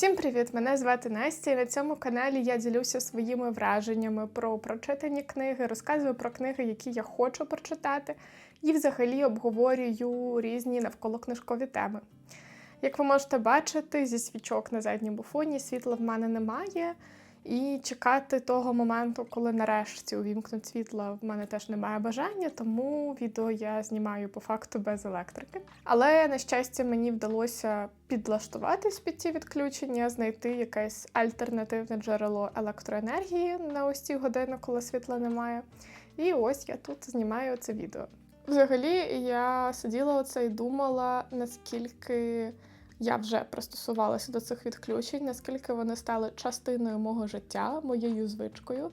Всім привіт! Мене звати Настя. І на цьому каналі я ділюся своїми враженнями про прочитані книги, розказую про книги, які я хочу прочитати, і взагалі обговорюю різні навколокнижкові теми. Як ви можете бачити, зі свічок на задньому фоні світла в мене немає. І чекати того моменту, коли нарешті увімкнуть світло, в мене теж немає бажання, тому відео я знімаю по факту без електрики. Але на щастя, мені вдалося підлаштуватись під ці відключення, знайти якесь альтернативне джерело електроенергії на ось ці години, коли світла немає. І ось я тут знімаю це відео. Взагалі, я сиділа оце і думала, наскільки я вже пристосувалася до цих відключень, наскільки вони стали частиною мого життя, моєю звичкою.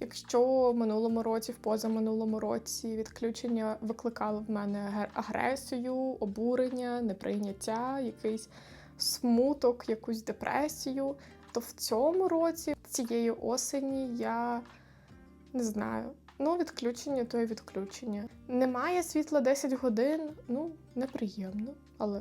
Якщо в минулому році, в позаминулому році відключення викликали в мене агресію, обурення, неприйняття, якийсь смуток, якусь депресію, то в цьому році, цієї осені, я не знаю. Ну, відключення то і відключення. Немає світла 10 годин, ну, неприємно, але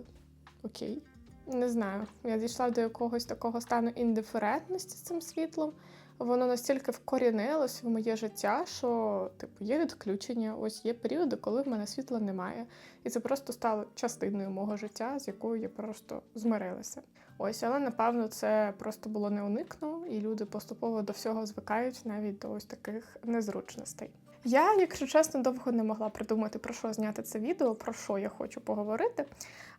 окей. Не знаю, я дійшла до якогось такого стану індиферентності з цим світлом. Воно настільки вкорінилось в моє життя, що типу є відключення, ось є періоди, коли в мене світла немає. І це просто стало частиною мого життя, з якою я просто змирилася. Ось, але напевно це просто було неуникно, і люди поступово до всього звикають навіть до ось таких незручностей. Я, якщо чесно, довго не могла придумати, про що зняти це відео, про що я хочу поговорити.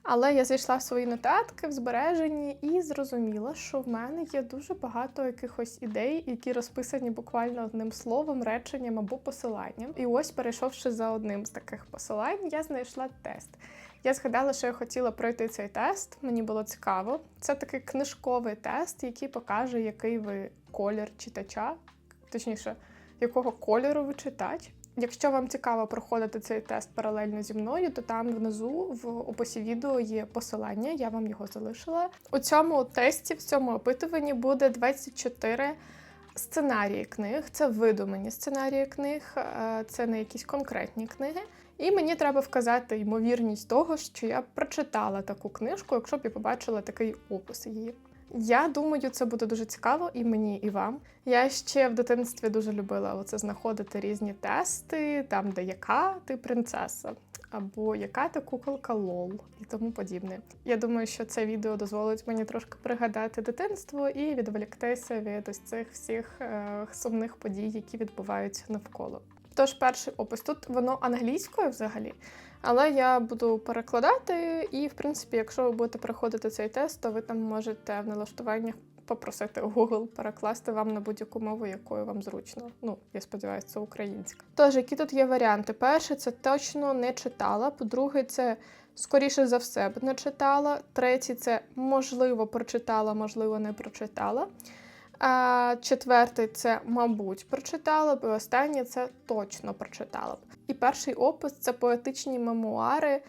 Але я зайшла в свої нотатки в збереженні і зрозуміла, що в мене є дуже багато якихось ідей, які розписані буквально одним словом, реченням або посиланням. І ось, перейшовши за одним з таких посилань, я знайшла тест. Я згадала, що я хотіла пройти цей тест. Мені було цікаво. Це такий книжковий тест, який покаже, який ви колір читача, точніше якого кольору ви читач. Якщо вам цікаво проходити цей тест паралельно зі мною, то там внизу в описі відео є посилання, я вам його залишила. У цьому тесті, в цьому опитуванні буде 24 сценарії книг. Це видумані сценарії книг, е, це не якісь конкретні книги. І мені треба вказати ймовірність того, що я прочитала таку книжку, якщо б я побачила такий опис її. Я думаю, це буде дуже цікаво і мені, і вам. Я ще в дитинстві дуже любила оце знаходити різні тести, там, де яка ти принцеса, або яка ти куколка лол і тому подібне. Я думаю, що це відео дозволить мені трошки пригадати дитинство і відволіктися від ось цих всіх е сумних подій, які відбуваються навколо. Тож, перший опис тут воно англійською взагалі. Але я буду перекладати, і, в принципі, якщо ви будете проходити цей тест, то ви там можете в налаштуваннях попросити Google перекласти вам на будь-яку мову, якою вам зручно. Ну, я сподіваюся, це українська. Тож, які тут є варіанти? Перше, це точно не читала. По-друге, це скоріше за все не читала. Третє, це можливо прочитала, можливо, не прочитала. Четвертий це, мабуть, прочитала б, і останнє це точно прочитала б. І перший опис це поетичні мемуари,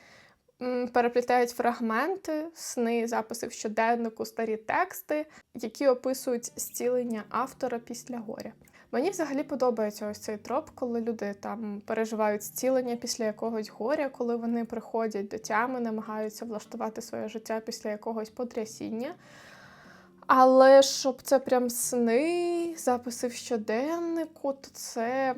переплітають фрагменти, сни, записи в щоденнику, старі тексти, які описують зцілення автора після горя. Мені взагалі подобається ось цей троп, коли люди там переживають зцілення після якогось горя, коли вони приходять до тями, намагаються влаштувати своє життя після якогось потрясіння. Але щоб це прям сни, записи в щоденнику, то це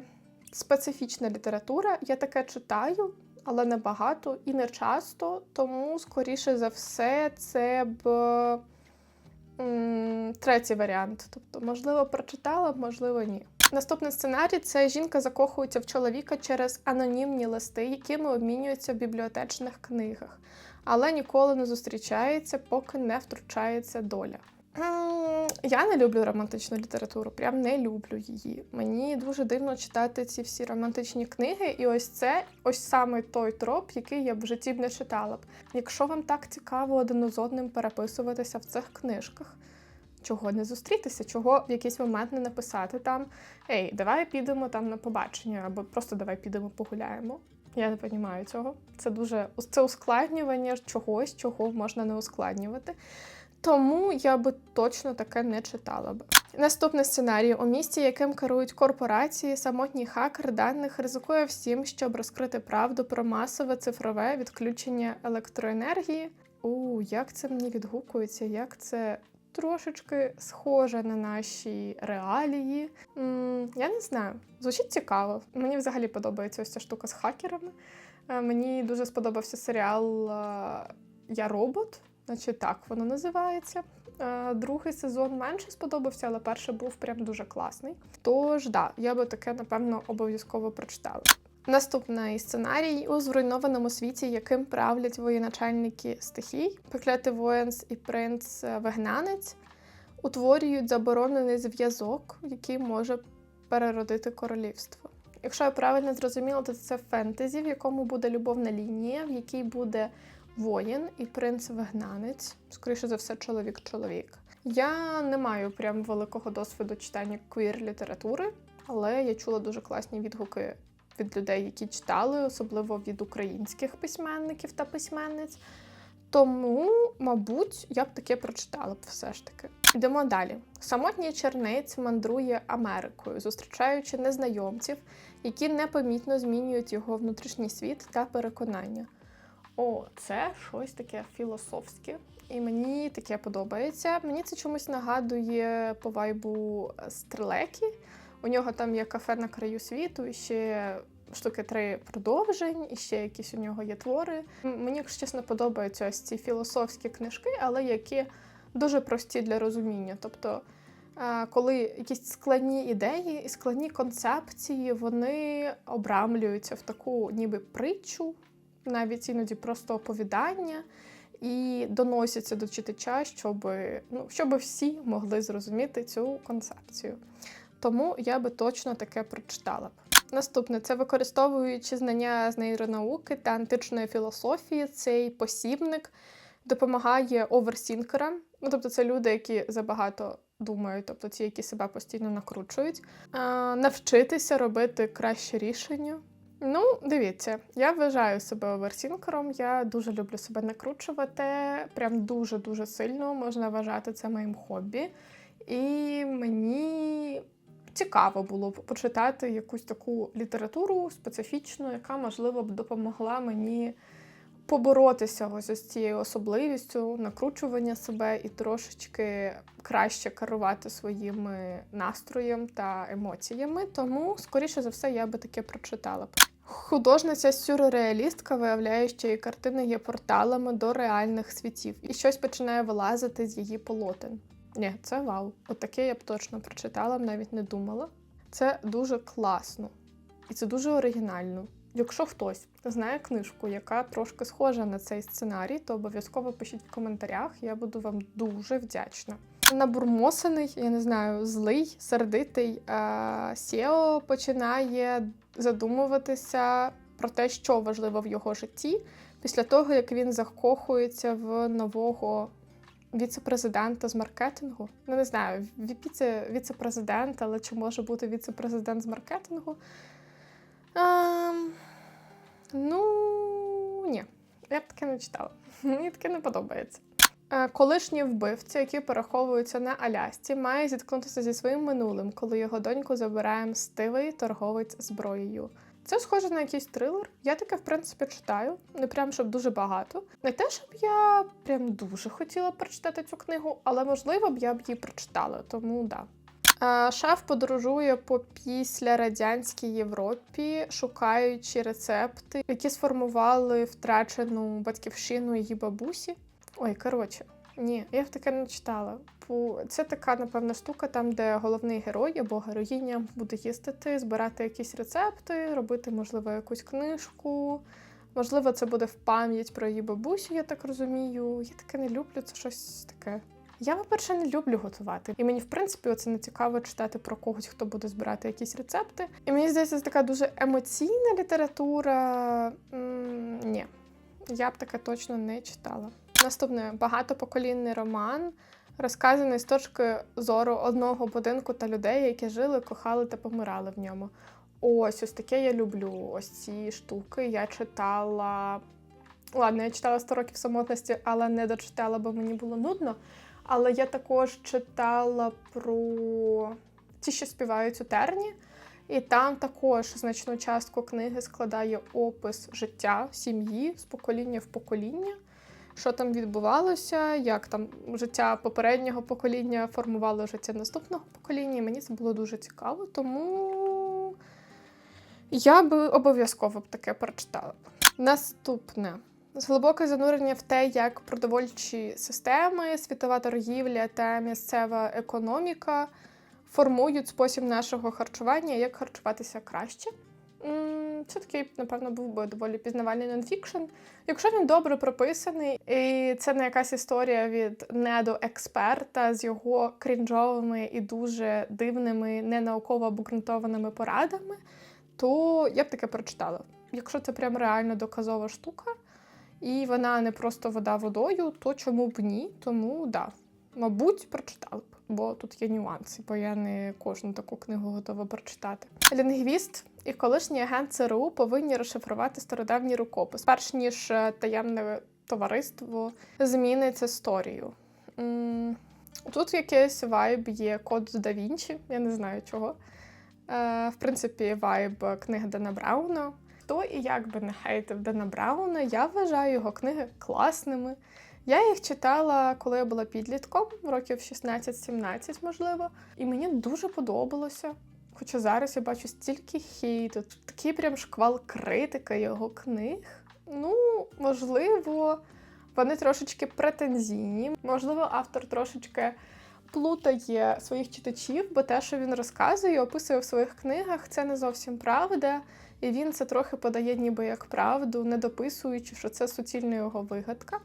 специфічна література. Я таке читаю, але не багато і не часто. Тому, скоріше за все, це б третій варіант. Тобто, можливо, прочитала, можливо, ні. Наступний сценарій це жінка закохується в чоловіка через анонімні листи, якими обмінюються в бібліотечних книгах, але ніколи не зустрічається, поки не втручається доля. Я не люблю романтичну літературу, прям не люблю її. Мені дуже дивно читати ці всі романтичні книги, і ось це ось саме той троп, який я б в житті б не читала б. Якщо вам так цікаво один з одним переписуватися в цих книжках, чого не зустрітися, чого в якийсь момент не написати там Ей, давай підемо там на побачення, або просто давай підемо погуляємо. Я не розумію цього. Це дуже це ускладнювання чогось, чого можна не ускладнювати. Тому я би точно таке не читала б. Наступний сценарій у місті, яким керують корпорації, самотній хакер даних ризикує всім, щоб розкрити правду про масове цифрове відключення електроенергії. У як це мені відгукується, як це трошечки схоже на наші реалії. М, Я не знаю, звучить цікаво. Мені взагалі подобається ось ця штука з хакерами. Е, Мені дуже сподобався серіал е, Я робот, значить так воно називається. Е, Другий сезон менше сподобався, але перший був прям дуже класний. Тож, да, я би таке, напевно, обов'язково прочитала. Наступний сценарій у зруйнованому світі, яким правлять воєначальники стихій, Пеклятий воїнс і принц е, Вигнанець утворюють заборонений зв'язок, який може переродити королівство. Якщо я правильно зрозуміла, то це фентезі, в якому буде любовна лінія, в якій буде воїн і принц-вигнанець, скоріше за все, чоловік-чоловік. Я не маю прям великого досвіду читання квір-літератури, але я чула дуже класні відгуки від людей, які читали, особливо від українських письменників та письменниць. Тому, мабуть, я б таке прочитала б все ж таки. Йдемо далі. Самотній чернець мандрує Америкою, зустрічаючи незнайомців, які непомітно змінюють його внутрішній світ та переконання. О, це щось таке філософське, і мені таке подобається. Мені це чомусь нагадує по вайбу Стрелекі. У нього там є кафе на краю світу, і ще штуки три продовжень, і ще якісь у нього є твори. Мені, якщо чесно, подобаються ось ці філософські книжки, але які дуже прості для розуміння. Тобто, е, коли якісь складні ідеї і складні концепції вони обрамлюються в таку ніби притчу, навіть іноді просто оповідання. І доносяться до читача, щоб, ну, щоб всі могли зрозуміти цю концепцію. Тому я би точно таке прочитала б. Наступне це використовуючи знання з нейронауки та античної філософії, цей посібник допомагає оверсінкерам. Ну, тобто, це люди, які забагато думають, тобто ті, які себе постійно накручують, навчитися робити краще рішення. Ну, дивіться, я вважаю себе оверсінкером. Я дуже люблю себе накручувати. Прям дуже-дуже сильно можна вважати це моїм хобі. І мені цікаво було б почитати якусь таку літературу специфічну, яка, можливо, б допомогла мені поборотися ось з цією особливістю, накручування себе і трошечки краще керувати своїми настроєм та емоціями. Тому, скоріше за все, я би таке прочитала. Художниця сюрреалістка виявляє, що її картини є порталами до реальних світів, і щось починає вилазити з її полотен. Ні, це вау. Отаке я б точно прочитала, б навіть не думала. Це дуже класно і це дуже оригінально. Якщо хтось знає книжку, яка трошки схожа на цей сценарій, то обов'язково пишіть в коментарях. Я буду вам дуже вдячна. Набурмосений, я не знаю, злий, сердитий е, Сіо починає задумуватися про те, що важливо в його житті, після того як він закохується в нового віце-президента з маркетингу. Ну, не знаю, віце, віце-президент, але чи може бути віце-президент з маркетингу? Ем, ну, ні, я б таке не читала. Мені таке не подобається. Е, Колишній вбивця, який переховується на Алясці, має зіткнутися зі своїм минулим, коли його доньку забирає мстивий торговець зброєю. Це схоже на якийсь трилер. Я таке, в принципі, читаю. Не прям щоб дуже багато. Не те, щоб я прям дуже хотіла прочитати цю книгу, але можливо б я б її прочитала, тому да. Е, Шеф подорожує по післярадянській Європі, шукаючи рецепти, які сформували втрачену батьківщину її бабусі. Ой, коротше, ні, я в таке не читала. Це така, напевно, штука, там, де головний герой або героїня буде їздити, збирати якісь рецепти, робити, можливо, якусь книжку. Можливо, це буде в пам'ять про її бабусю, я так розумію. Я таке не люблю, це щось таке. Я, по-перше, не люблю готувати. І мені, в принципі, оце не цікаво читати про когось, хто буде збирати якісь рецепти. І мені здається, це така дуже емоційна література. М, ні, я б таке точно не читала. Наступне багатопоколінний роман, розказаний з точки зору одного будинку та людей, які жили, кохали та помирали в ньому. Ось ось таке я люблю. Ось ці штуки. Я читала. Ладно, я читала 100 років самотності, але не дочитала, бо мені було нудно. Але я також читала про ті, що співають у терні. І там також значну частку книги складає опис життя сім'ї з покоління в покоління. Що там відбувалося, як там життя попереднього покоління формувало життя наступного покоління. І мені це було дуже цікаво, тому я би обов'язково б таке прочитала. Наступне. Глибоке занурення в те, як продовольчі системи, світова торгівля та місцева економіка формують спосіб нашого харчування, як харчуватися краще. Це такий, напевно, був би доволі пізнавальний нонфікшн. Якщо він добре прописаний, і це не якась історія від недоексперта з його крінжовими і дуже дивними, ненауково обґрунтованими порадами, то я б таке прочитала. Якщо це прям реально доказова штука, і вона не просто вода водою, то чому б ні? Тому да, мабуть, прочитала б, бо тут є нюанси, бо я не кожну таку книгу готова прочитати. Лінгвіст і колишній агент ЦРУ повинні розшифрувати стародавній рукопис, перш ніж е, таємне товариство змінить історію. Тут якийсь вайб є код да Вінчі, я не знаю чого. Е, В принципі, вайб книги Дана Брауна. Хто і як би не хейтив Дана Брауна, я вважаю його книги класними. Я їх читала, коли я була підлітком, років 16-17, можливо, і мені дуже подобалося. Хоча зараз я бачу стільки хейту, такий прям шквал критики його книг. Ну, можливо, вони трошечки претензійні. Можливо, автор трошечки плутає своїх читачів, бо те, що він розказує, описує в своїх книгах, це не зовсім правда. І він це трохи подає ніби як правду, не дописуючи, що це суцільна його вигадка.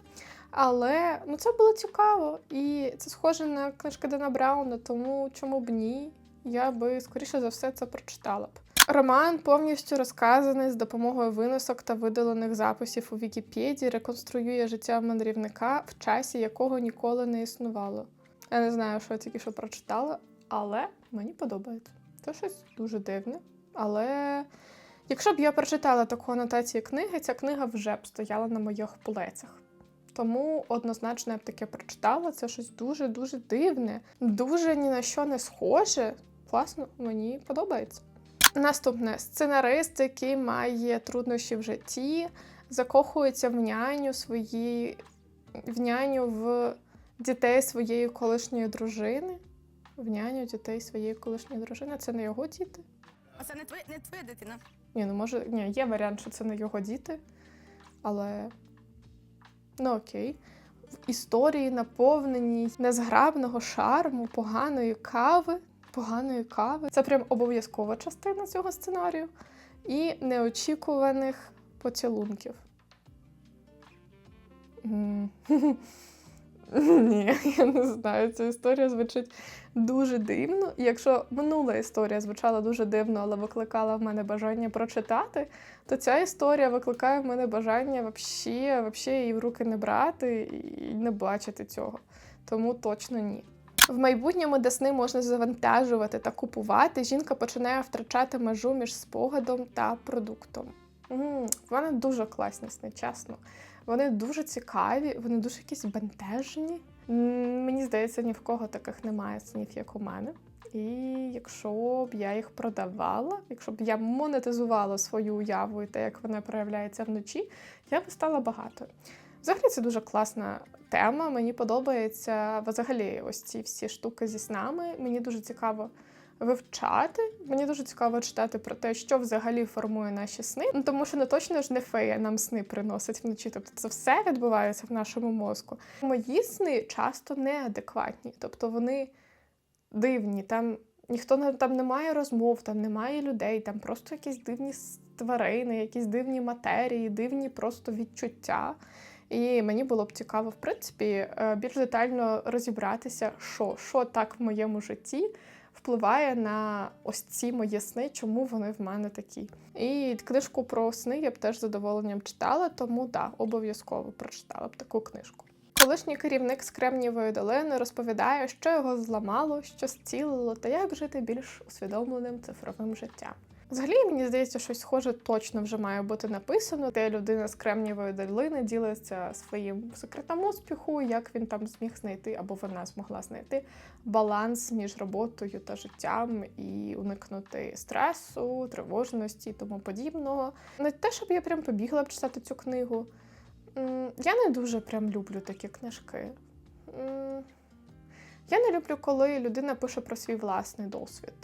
Але ну це було цікаво, і це схоже на книжки Дана Брауна, тому чому б ні? Я би скоріше за все це прочитала б. Роман повністю розказаний з допомогою виносок та видалених записів у Вікіпедії, реконструює життя мандрівника, в часі якого ніколи не існувало. Я не знаю, що я тільки що прочитала, але мені подобається. Це щось дуже дивне. Але якщо б я прочитала таку анотацію книги, ця книга вже б стояла на моїх полицях. Тому однозначно я б таке прочитала. Це щось дуже-дуже дивне, дуже ні на що не схоже. Класно, мені подобається. Наступне сценарист, який має труднощі в житті, закохується в няню свої, в няню в дітей своєї колишньої дружини. В няню дітей своєї колишньої дружини. Це не його діти? А це не твоя, не твоя дитина. Ні, ну може, ні, є варіант, що це не його діти, але ну окей. В історії наповненій незграбного шарму, поганої кави, поганої кави. Це прям обов'язкова частина цього сценарію. І неочікуваних поцілунків. Ні, я не знаю. Ця історія звучить дуже дивно. Якщо минула історія звучала дуже дивно, але викликала в мене бажання прочитати, то ця історія викликає в мене бажання вообще, вообще її в руки не брати і не бачити цього. Тому точно ні. В майбутньому, де сни можна завантажувати та купувати, жінка починає втрачати межу між спогадом та продуктом. М, В мене дуже класні сни, чесно. Вони дуже цікаві, вони дуже якісь бентежні. М, Мені здається, ні в кого таких немає снів, як у мене. І якщо б я їх продавала, якщо б я монетизувала свою уяву і те, як вона проявляється вночі, я б стала багатою. Взагалі це дуже класна тема. Мені подобається взагалі ось ці всі штуки зі снами. Мені дуже цікаво вивчати. Мені дуже цікаво читати про те, що взагалі формує наші сни. Ну тому що не точно ж не фея нам сни приносить вночі. Тобто це все відбувається в нашому мозку. Мої сни часто неадекватні, тобто вони дивні. Там ніхто не- там немає розмов, там немає людей, там просто якісь дивні тварини, якісь дивні матерії, дивні просто відчуття. І мені було б цікаво, в принципі, е, більш детально розібратися, що, що так в моєму житті впливає на ось ці мої сни, чому вони в мене такі. І книжку про сни я б теж з задоволенням читала, тому да, обов'язково прочитала б таку книжку. Колишній керівник з Кремнієвої долини розповідає, що його зламало, що зцілило, та як жити більш усвідомленим цифровим життям. Взагалі, мені здається, щось схоже точно вже має бути написано, де людина з Кремнієвої долини ділиться своїм секретом успіху, як він там зміг знайти або вона змогла знайти баланс між роботою та життям і уникнути стресу, тривожності і тому подібного. Не те, щоб я прям побігла б читати цю книгу. Я не дуже прям люблю такі книжки. Я не люблю, коли людина пише про свій власний досвід,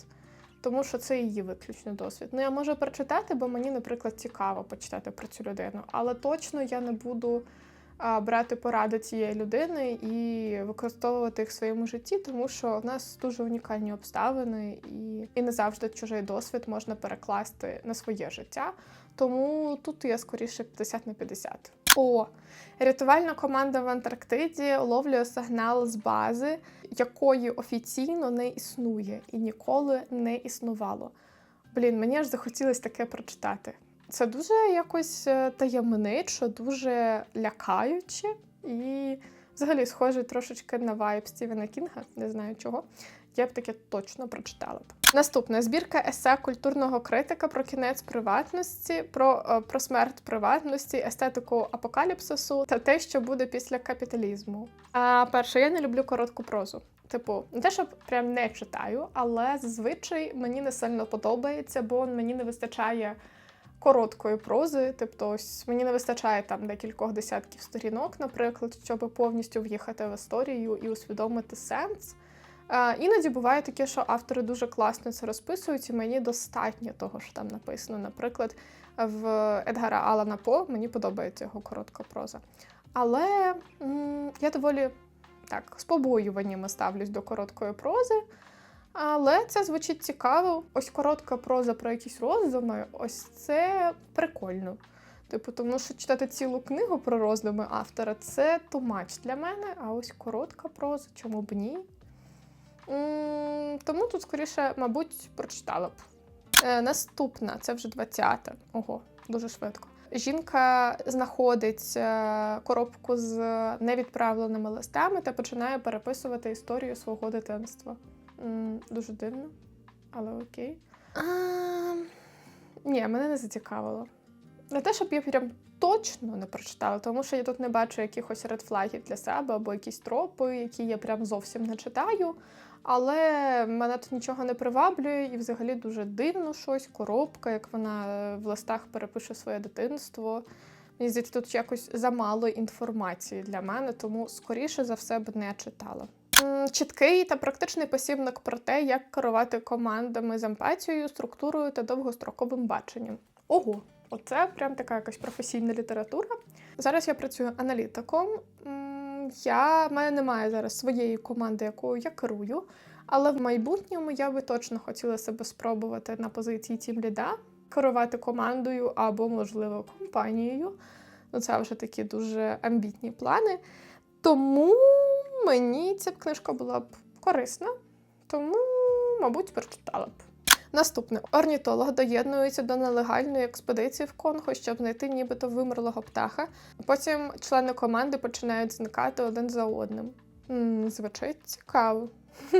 тому що це її виключний досвід. Ну, я можу прочитати, бо мені, наприклад, цікаво почитати про цю людину, але точно я не буду брати поради цієї людини і використовувати їх в своєму житті, тому що в нас дуже унікальні обставини, і, і не завжди чужий досвід можна перекласти на своє життя. Тому тут я скоріше 50 на 50. О, рятувальна команда в Антарктиді ловлює сигнал з бази, якої офіційно не існує і ніколи не існувало. Блін, мені аж захотілося таке прочитати. Це дуже якось е, таємничо, дуже лякаюче і взагалі схоже трошечки на вайб Стівена Кінга, не знаю чого. Я б таке точно прочитала б. Наступна збірка есе культурного критика про кінець приватності, про, е, про смерть приватності, естетику апокаліпсису та те, що буде після капіталізму. А перше, я не люблю коротку прозу. Типу, не те, що прям не читаю, але зазвичай мені не сильно подобається, бо мені не вистачає короткої прози. Тобто, ось мені не вистачає там декількох десятків сторінок, наприклад, щоб повністю в'їхати в історію і усвідомити сенс. Іноді буває таке, що автори дуже класно це розписують, і мені достатньо того, що там написано. Наприклад, в Едгара Алана По мені подобається його коротка проза. Але м, я доволі так з побоюваннями ставлюсь до короткої прози. Але це звучить цікаво. Ось коротка проза про якісь роздуми, ось це прикольно. Типу, тому що читати цілу книгу про роздуми автора це тумач для мене, а ось коротка проза, чому б ні? Тому тут скоріше, мабуть, прочитала б. Е, наступна, це вже 20-та. Ого, дуже швидко. Жінка знаходить е, коробку з невідправленими листами та починає переписувати історію свого дитинства. М, Дуже дивно, але окей. А, ні, мене не зацікавило. Не те, щоб я прям точно не прочитала, тому що я тут не бачу якихось редфлагів для себе або якісь тропи, які я прям зовсім не читаю. Але мене тут нічого не приваблює, і взагалі дуже дивно щось, коробка, як вона е, в листах перепише своє дитинство. Мені здається, тут якось замало інформації для мене, тому скоріше за все б не читала. Чіткий та практичний посібник про те, як керувати командами з емпатією, структурою та довгостроковим баченням. Ого, оце прям така якась професійна література. Зараз я працюю аналітиком. Я, в мене немає зараз своєї команди, якою я керую, але в майбутньому я би точно хотіла себе спробувати на позиції тімліда, керувати командою або, можливо, компанією. Ну, це вже такі дуже амбітні плани. Тому мені ця б книжка була б корисна, тому, мабуть, прочитала б. Наступне орнітолог доєднується до нелегальної експедиції в Конго, щоб знайти нібито вимерлого птаха. Потім члени команди починають зникати один за одним. звучить цікаво.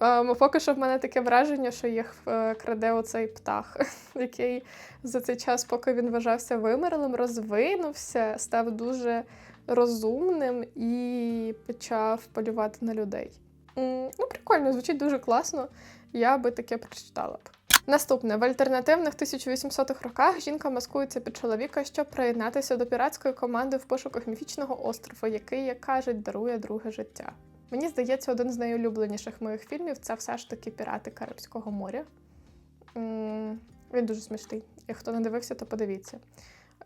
Ем, Поки що в мене таке враження, що їх е, краде оцей птах, який за цей час, поки він вважався вимерлим, розвинувся, став дуже розумним і почав полювати на людей. Ну, прикольно, звучить дуже класно. Я би таке прочитала б. Наступне в альтернативних 1800-х роках жінка маскується під чоловіка, щоб приєднатися до піратської команди в пошуках міфічного острова, який, як кажуть, дарує друге життя. Мені здається, один з найулюбленіших моїх фільмів це все ж таки Пірати Карибського моря. Він дуже смішний. І хто не дивився, то подивіться.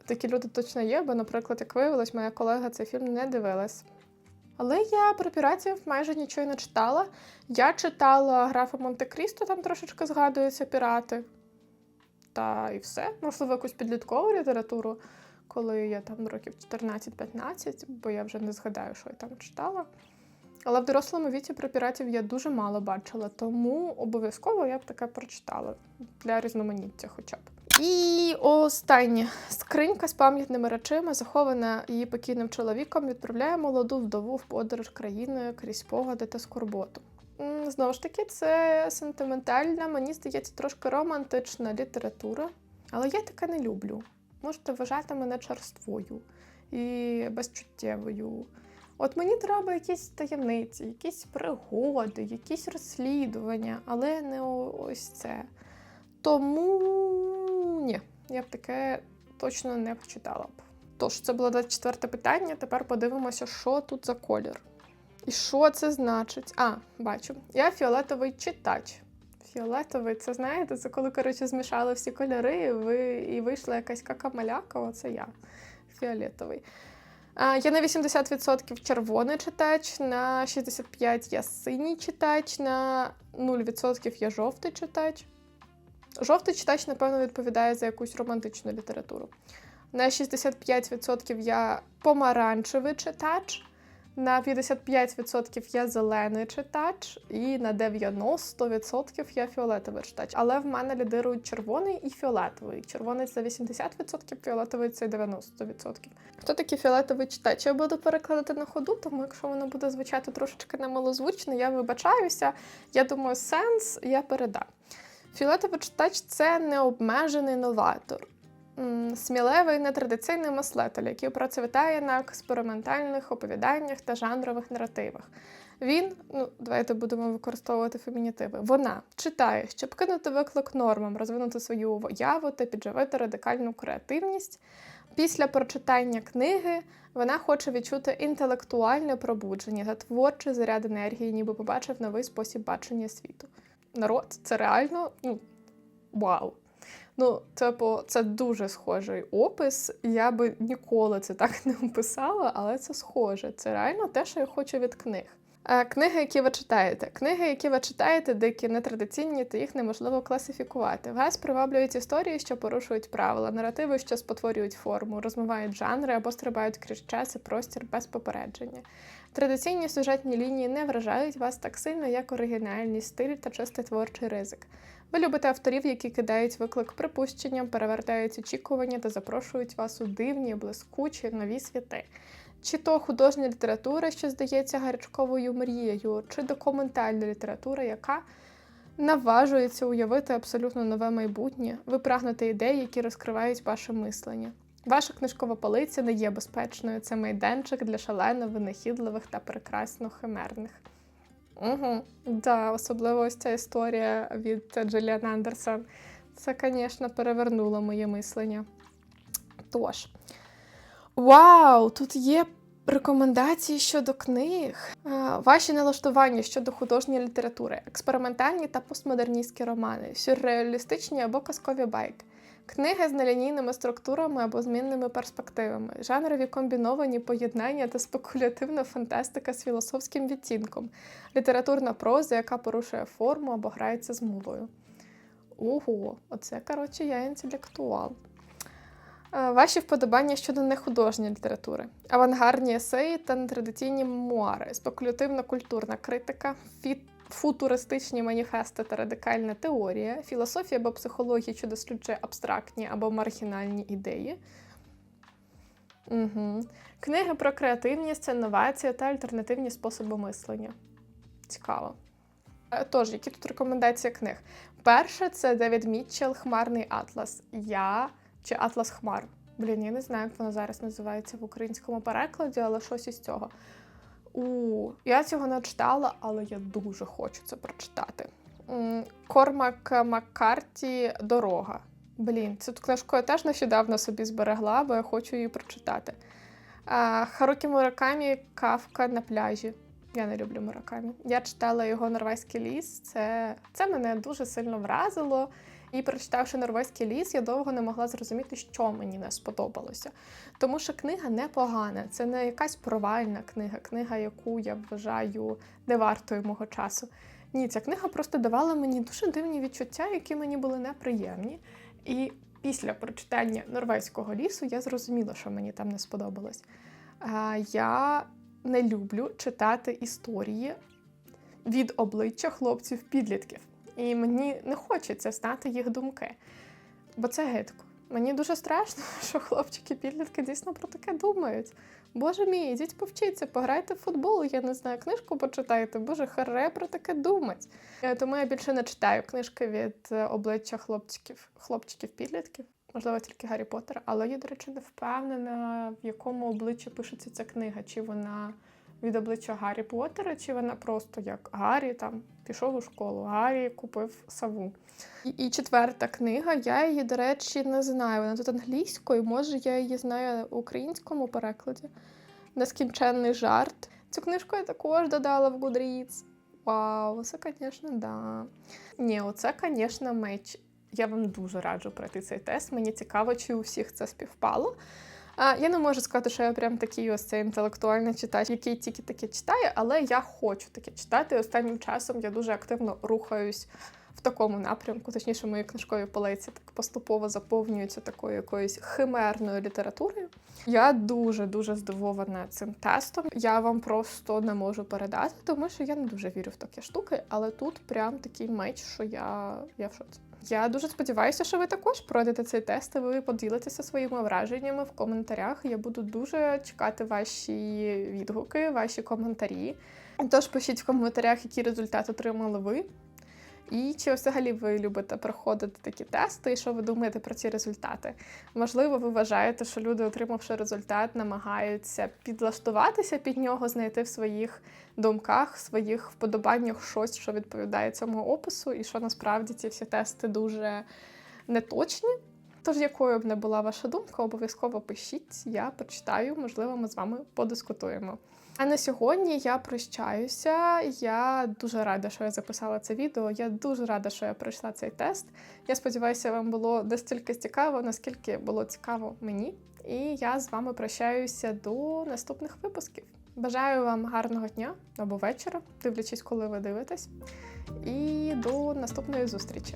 Такі люди точно є, бо, наприклад, як виявилось, моя колега цей фільм не дивилась. Але я про піратів майже нічого не читала. Я читала графа Монте-Крісто, там трошечки згадуються пірати. Та і все. Можливо, якусь підліткову літературу, коли я там років 14-15, бо я вже не згадаю, що я там читала. Але в дорослому віці про піратів я дуже мало бачила, тому обов'язково я б таке прочитала для різноманіття хоча б. І останнє скринька з пам'ятними речами, захована її покійним чоловіком, відправляє молоду вдову в подорож країною крізь спогади та скорботу. Знову ж таки, це сентиментальна, мені здається, трошки романтична література, але я таке не люблю. Можете вважати мене черствою і безчуттєвою. От мені треба якісь таємниці, якісь пригоди, якісь розслідування, але не ось це. Тому ні, я б таке точно не почитала б. Тож, це було 24 питання. Тепер подивимося, що тут за колір. І що це значить? А, бачу. Я фіолетовий читач. Фіолетовий, це знаєте, це коли, коротше, змішали всі кольори, і, ви, і вийшла якась какамаляка, оце я. Фіолетовий. А, я на 80% червоний читач, на 65% я синій читач, на 0% я жовтий читач. Жовтий читач, напевно, відповідає за якусь романтичну літературу. На 65% я помаранчевий читач, на 55% я зелений читач, і на 90% я фіолетовий читач. Але в мене лідирують червоний і фіолетовий. Червоний це 80%, фіолетовий це 90%. Хто такий фіолетовий читач? Я буду перекладати на ходу, тому якщо воно буде звучати трошечки немалозвучно, я вибачаюся. Я думаю, сенс я передам. Фіолетовий читач це необмежений новатор. Сміливий нетрадиційний мислитель, який процвітає на експериментальних оповіданнях та жанрових наративах. Він, ну давайте будемо використовувати фемінітиви. Вона читає, щоб кинути виклик нормам, розвинути свою уяву та підживити радикальну креативність. Після прочитання книги вона хоче відчути інтелектуальне пробудження та творчий заряд енергії, ніби побачив новий спосіб бачення світу. Народ, це реально ну, вау. Ну, типу, це дуже схожий опис. Я би ніколи це так не описала, але це схоже. Це реально те, що я хочу від книг. Книги, які ви читаєте. Книги, які ви читаєте, дикі нетрадиційні, та їх неможливо класифікувати. Вас приваблюють історії, що порушують правила, наративи, що спотворюють форму, розмивають жанри або стрибають крізь час і простір без попередження. Традиційні сюжетні лінії не вражають вас так сильно, як оригінальний стиль та чистий творчий ризик. Ви любите авторів, які кидають виклик припущенням, перевертають очікування та запрошують вас у дивні, блискучі, нові світи. Чи то художня література, що здається гарячковою мрією, чи документальна література, яка наважується уявити абсолютно нове майбутнє, ви прагнете ідей, які розкривають ваше мислення. Ваша книжкова полиця не є безпечною. Це майданчик для шалено винахідливих та прекрасно химерних. Угу. Да, особливо ось ця історія від Джуліан Андерсон. Це, звісно, перевернуло моє мислення. Тож, вау! Тут є рекомендації щодо книг, ваші налаштування щодо художньої літератури, експериментальні та постмодерністські романи, сюрреалістичні або казкові байки. Книги з нелінійними структурами або змінними перспективами, жанрові комбіновані поєднання та спекулятивна фантастика з філософським відтінком, літературна проза, яка порушує форму або грається з мовою. Ого, оце, коротше, я інтелектуал. Е, Ваші вподобання щодо нехудожньої літератури, авангардні есеї та нетрадиційні мемуари, спекулятивно-культурна критика, футуристичні маніфести та радикальна теорія, філософія або психологія, що досліджує абстрактні або маргінальні ідеї. Угу. Книги про креативність, інновації та альтернативні способи мислення. Цікаво. Е, Тож, які тут рекомендації книг? Перше, це Девід Мітчелл Хмарний Атлас. Я чи Атлас Хмар. Блін, я не знаю, як воно зараз називається в українському перекладі, але щось із цього. У, я цього не читала, але я дуже хочу це прочитати. Кормак Маккарті Дорога. Блін, цю книжку я теж нещодавно собі зберегла, бо я хочу її прочитати. Харукі Муракамі Кавка на пляжі. Я не люблю Муракамі. Я читала його Норвезький ліс. Це, це мене дуже сильно вразило. І прочитавши Норвезький ліс, я довго не могла зрозуміти, що мені не сподобалося. Тому що книга непогана, це не якась провальна книга, книга, яку я вважаю не вартою мого часу. Ні, ця книга просто давала мені дуже дивні відчуття, які мені були неприємні. І після прочитання норвезького лісу я зрозуміла, що мені там не сподобалось. Я не люблю читати історії від обличчя хлопців-підлітків. І мені не хочеться знати їх думки, бо це гидко. Мені дуже страшно, що хлопчики-підлітки дійсно про таке думають. Боже мій, ідіть повчіться, пограйте в футбол, я не знаю, книжку почитайте. Боже, харе про таке думать. Е, Тому я більше не читаю книжки від е, обличчя хлопчиків, хлопчиків-підлітків. Можливо, тільки Гаррі Поттер, але я, до речі, не впевнена, в якому обличчі пишеться ця книга, чи вона від обличчя Гаррі Поттера, чи вона просто як Гаррі там пішов у школу, Гаррі купив саву. І, і четверта книга, я її, до речі, не знаю. Вона тут англійською, може, я її знаю в українському перекладі. Нескінченний жарт. Цю книжку я також додала в Goodreads. Вау, це, звісно, да. Ні, оце, звісно, меч. Я вам дуже раджу пройти цей тест. Мені цікаво, чи у всіх це співпало. А, я не можу сказати, що я прям такий ось цей інтелектуальний читач, який тільки таке читає, але я хочу таке читати. Останнім часом я дуже активно рухаюсь в такому напрямку, точніше, мої книжкові полиці так поступово заповнюються такою якоюсь химерною літературою. Я дуже дуже здивована цим тестом. Я вам просто не можу передати, тому що я не дуже вірю в такі штуки, але тут прям такий меч, що я, я в шоці. Я дуже сподіваюся, що ви також пройдете цей тест і ви поділитеся своїми враженнями в коментарях. Я буду дуже чекати ваші відгуки, ваші коментарі. Тож пишіть в коментарях, які результати отримали ви. І чи взагалі ви любите проходити такі тести, і що ви думаєте про ці результати? Можливо, ви вважаєте, що люди, отримавши результат, намагаються підлаштуватися під нього, знайти в своїх думках, в своїх вподобаннях щось, що відповідає цьому опису, і що насправді ці всі тести дуже неточні. Тож, якою б не була ваша думка, обов'язково пишіть, я почитаю, можливо, ми з вами подискутуємо. А на сьогодні я прощаюся. Я дуже рада, що я записала це відео. Я дуже рада, що я пройшла цей тест. Я сподіваюся, вам було настільки цікаво, наскільки було цікаво мені. І я з вами прощаюся до наступних випусків. Бажаю вам гарного дня або вечора, дивлячись, коли ви дивитесь. І до наступної зустрічі.